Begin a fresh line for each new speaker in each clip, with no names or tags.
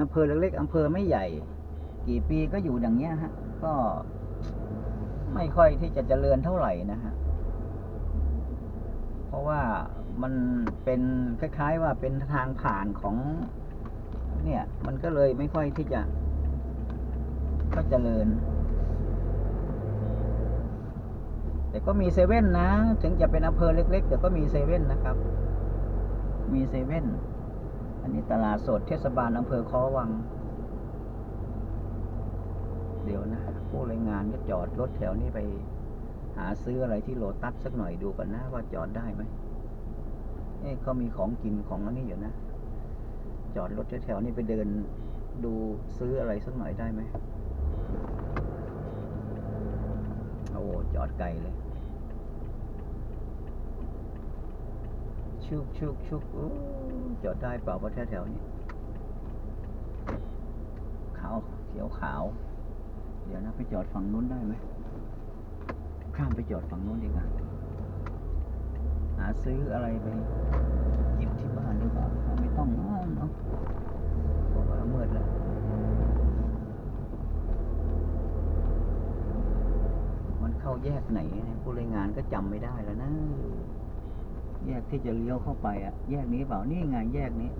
อำเภอเล็กๆอำเภอไม่ใหญ่ กี่ปีก็อยู่อย่างเงี้ยฮะ ก็ไม่ค่อยที่จะเจริญเท่าไหร่นะฮะ เพราะว่ามันเป็นคล้าย ๆ ว่าเป็นทางผ่านของ เนี่ย มันก็เลยไม่ค่อยที่จะก็เจริญ แต่ก็มีเซเว่นนะ ถึงจะเป็นอำเภอเล็ก ๆ แต่ก็มีเซเว่นนะครับ มีเซเว่น นนี้ตลาดสดเทศบาลอำเภอคอวัง เดี๋ยวนะผู้รายงานก็จอดรถแถวนี้ไป หาซื้ออะไรที่โลตัสสักหน่อยดูก่อนนะว่าจอดได้ไหมเอ๊ะเขามีของกินของอันนี้อยู่นะ จอดรถแถวๆนี้ไปเดินดูซื้ออะไรสักหน่อยได้ไหมโอ้จอดไกลเลย ชุกชุกชุกจอดได้เปล่าว่าแถวๆนี้ ขาวเขียวขาว เดี๋ยวนะไปจอดฝั่งนู้นได้ไหมข้ามไปจอดฝั่งนู้นดีกว่าหาซื้ออะไรไปหยิบที่บ้านหรือเปล่าไม่ต้องนะเนาะเพราะว่ามืดแล้วมันเข้าแยกไหนผู้รายงานก็จำไม่ได้แล้วนะ กที่จะเลี้ยวเข้าไปอะแยกนี้เปล่านี่ไงแยกนี้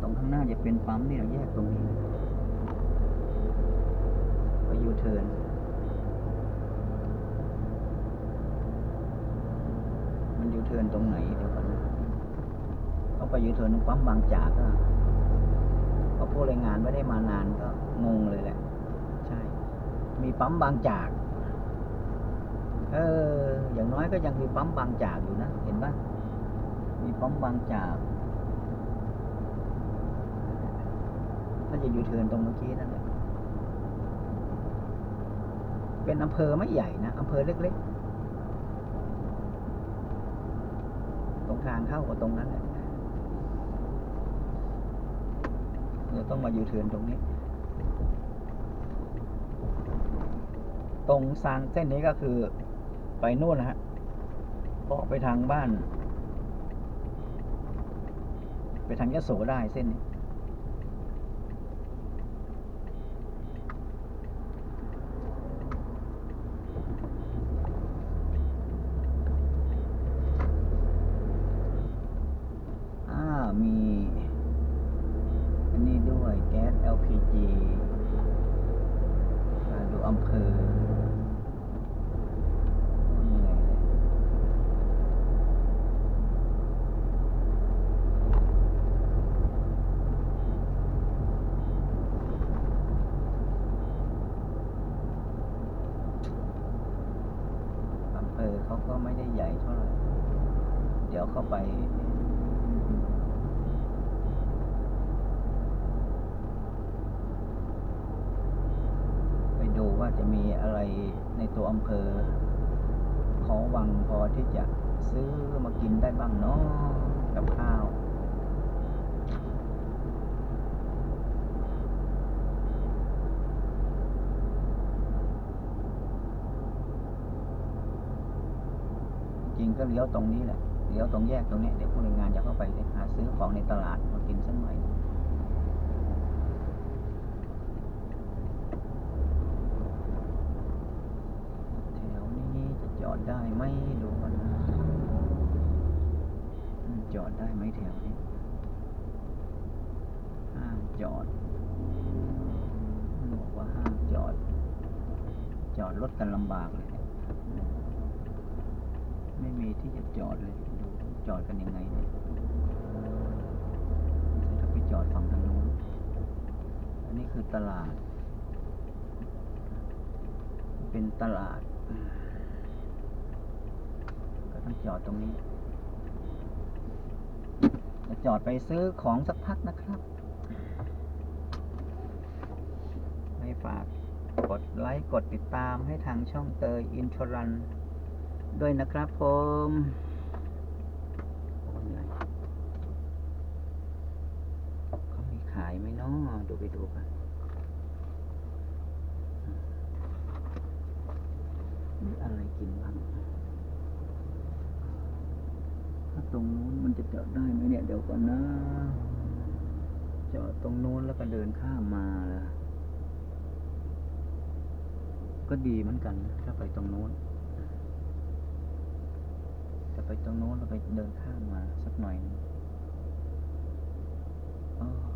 ตรงข้างหน้าจะเป็นปั๊มนี่เราแยกตรงนี้ไปยูเทิร์นมันยูเทิร์นตรงไหนเดี๋ยวก่อนนะต้องไปยูเทิร์นปั๊มบางจากอะเพราะผู้รายงานไม่ได้มานานก็งงเลยแหละ ใช่ มีปั๊มบางจากเออ อย่างน้อยก็ยังมีปั๊มบางจากอยู่นะ เห็นปะมี ปั๊มบางจากน่าจะอยู่เทินตรงเมื่อกี้นั่นแหละเป็นอำเภอไม่ใหญ่นะอำเภอเล็กๆ ตรงทางเข้ากับตรงนั้นแหละเดี๋ยวต้องมาอยู่เทินตรงนี้ ตรงซางเส้นนี้ก็คือไปนู่นนะฮะออกไปทางบ้าน ไปทางยะโสได้เส้นนี้อ่ามีอันนี้ด้วยแก๊ส LPG ดูอำเภอเหนื่อยเลยอำเภอเขาก็ไม่ได้ใหญ่เท่าไหร่ เดี๋ยวเข้าไป ไปดูว่าจะมีอะไรในตัวอำเภอ ของวังพอที่จะซื้อมากินได้บ้างเนาะกับข้าวจริงก็เลี้ยวตรงนี้แหละ เลี้ยวตรงแยกตรงนี้เดี๋ยวผู้รายงานจะเข้าไปหาซื้อของในตลาดมากินสักหน่อยแถวนี้จะจอดได้ไหมดูก่อนนะจอดได้ไหมแถวนี้ห้ามจอดบอกว่าห้ามจอด จอดรถกันลำบากเลยไม่มีที่จะจอดเลย จอดกันยังไงเนี่ยถ้าไปจอดฝั่งทางนู้น อันนี้คือตลาด เป็นตลาด ก็ต้องจอดตรงนี้ จะจอดไปซื้อของสักพักนะครับให้ฝากกดไลค์ กดติดตามให้ทางช่องเตยอินทรันด้วยนะครับผมโอ้เหนื่อยเขามีขายไหมเนาะ ดูไปดูกันมีอะไรกินบ้างถ้าตรงนู้นมันจะจอดได้ไหมเนี่ยเดี๋ยวก่อนนะจอดตรงนู้นแล้วก็เดินข้ามมาเหรอก็ดีเหมือนกัน ถ้าไปตรงนู้นแต่ไปตรงนู้นแล้วไปเดินข้ามมาสักหน่อยนึงอ้อ